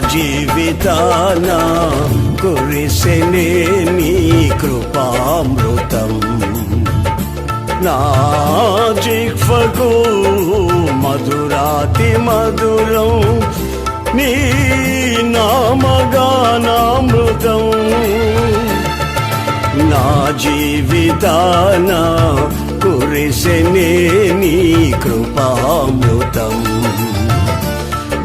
జీవితాన కురిసెనే నీ కృపామృతం. నా జిహ్వకు మధురాతి మధురం నీ నామగానామృతం. నా జీవితాన కురిసెనే నీ కృపామృతం.